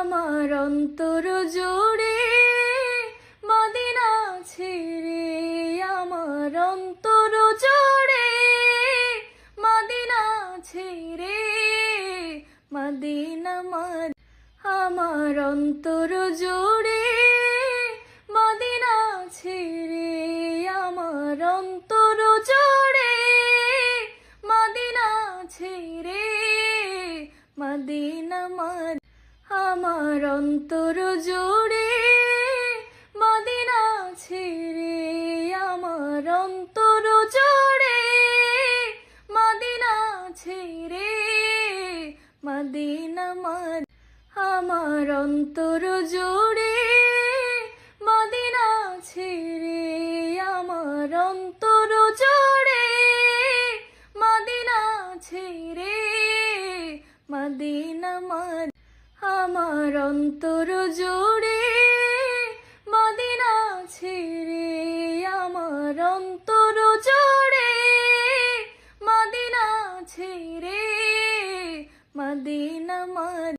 আমার অন্তর জুড়ে মদিনা ছেড়ে আমার অন্তর জুড়ে মদিনা ছেড়ে মদিনা মদ আমার অন্তর জুড়ে মদিনা ছেড়ে আমার অন্তর জুড়ে মদিনা ছেড়ে মদিনা মদ আমার অন্তর জুড়ে মদিনা ছেড়ে আমার অন্তর জুড়ে মদিনা ছেড়ে মদিনা মদ আমার অন্তর জুড়ে মদিনা ছেড়ে আমার অন্তর জুড়ে মদিনা ছেড়ে মদিনা মদ আমার অন্তর জুড়ে মদিনা ছেড়ে আমার অন্তর জুড়ে মদিনা ছেড়ে মদিনা মদ